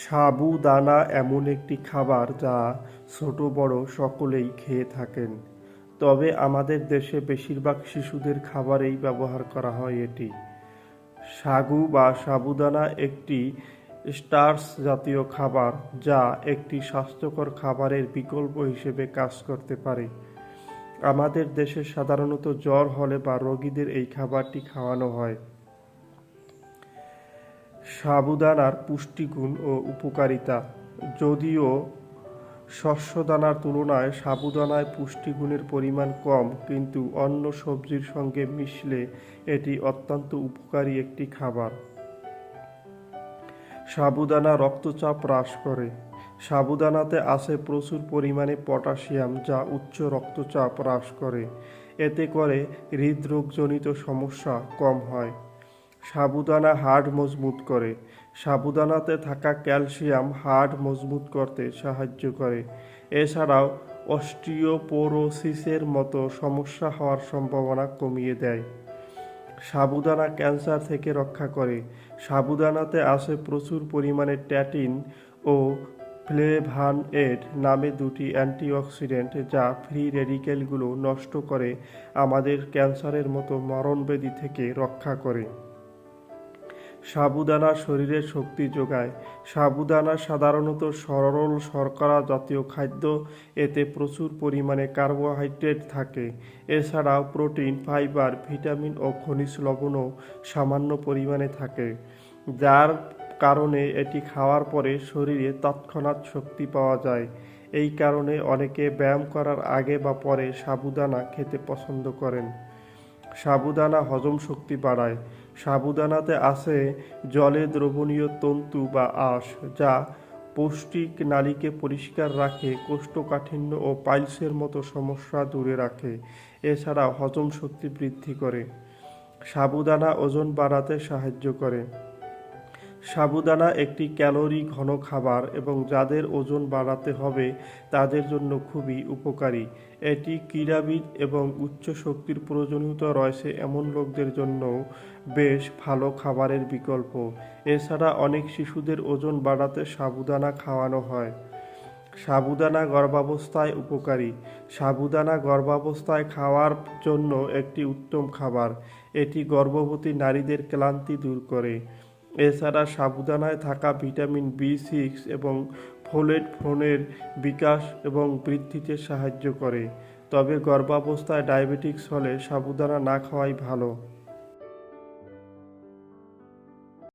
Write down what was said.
সাবুদানা এমন একটি খাবার যা ছোট বড় সকলেই খেয়ে থাকেন। তবে আমাদের দেশে বেশিরভাগ শিশুদের খাবারেই ব্যবহার করা হয় এটি। সাগু বা সাবুদানা একটি স্টার্চ জাতীয় খাবার যা একটি স্বাস্থ্যকর খাবারের বিকল্প হিসেবে কাজ করতে পারে। আমাদের দেশে সাধারণত জ্বর হলে বা রোগীদের এই খাবারটি খাওয়ানো হয়। সাবুদানার পুষ্টিগুণ ও উপকারিতা। যদিও শস্যদানার তুলনায় সাবুদানায় পুষ্টিগুণের পরিমাণ কম, কিন্তু অন্য সবজির সঙ্গে মিশলে এটি অত্যন্ত উপকারী একটি খাবার। সাবুদানা রক্তচাপ হ্রাস করে। সাবুদানাতে আছে প্রচুর পরিমাণে পটাশিয়াম, যা উচ্চ রক্তচাপ হ্রাস করে। এতে করে হৃদরোগজনিত সমস্যা কম হয়। সাবুদানা হাড় মজবুত করে। সাবুদানাতে থাকা ক্যালসিয়াম হাড় মজবুত করতে সাহায্য করে। এছাড়াও অস্টিওপোরোসিসের মতো সমস্যা হওয়ার সম্ভাবনা কমিয়ে দেয়। সাবুদানা ক্যান্সার থেকে রক্ষা করে। সাবুদানাতে আছে প্রচুর পরিমাণে ট্যাটিন ও ফ্লেভানয়েড নামে দুটি অ্যান্টিঅক্সিডেন্ট যা ফ্রি রেডিকেলগুলো নষ্ট করে আমাদের ক্যান্সারের মতো মরণব্যাধি থেকে রক্ষা করে। সাবুদানা শরীরে শক্তি যোগায়। সাবুদানা সাধারণত সরল শর্করা জাতীয় খাদ্য, এতে প্রচুর পরিমাণে কার্বোহাইড্রেট থাকে। এছাড়াও প্রোটিন, ফাইবার, ভিটামিন ও খনিজ লবণও সামান্য পরিমাণে থাকে, যার কারণে এটি খাওয়ার পরে শরীরে তৎক্ষণাৎ শক্তি পাওয়া যায়। এই কারণে অনেকে ব্যায়াম করার আগে বা পরে সাবুদানা খেতে পছন্দ করেন। সাবুদানা হজম শক্তি বাড়ায়। সাবুদানাতে আছে জলে দ্রবণীয় তন্তু বা আঁশ, যা পৌষ্টিক নালীকে পরিষ্কার রাখে, কোষ্ঠকাঠিন্য ও পাইলসের মতো সমস্যা দূরে রাখে। এছাড়া হজম শক্তি বৃদ্ধি করে। সাবুদানা ওজন বাড়াতে সাহায্য করে। সাবুদানা একটি ক্যালোরি ঘন খাবার এবং যাদের ওজন বাড়াতে হবে তাদের জন্য খুবই উপকারী। এটি ক্রীড়াবিদ এবং উচ্চ শক্তির প্রয়োজনীয়তা রয়েছে এমন লোকদের জন্য বেশ ভালো খাবারের বিকল্প। এছাড়া অনেক শিশুদের ওজন বাড়াতে সাবুদানা খাওয়ানো হয়। সাবুদানা গর্ভাবস্থায় উপকারী। সাবুদানা গর্ভাবস্থায় খাওয়ার জন্য একটি উত্তম খাবার। এটি গর্ভবতী নারীদের ক্লান্তি দূর করে। এছাড়া সাবুদানায় থাকা ভিটামিন বি সিক্স এবং ফোলেট ফোনের বিকাশ এবং বৃদ্ধিতে সাহায্য করে। তবে গর্ভাবস্থায় ডায়াবেটিক্স হলে সাবুদানা না খাওয়াই ভালো।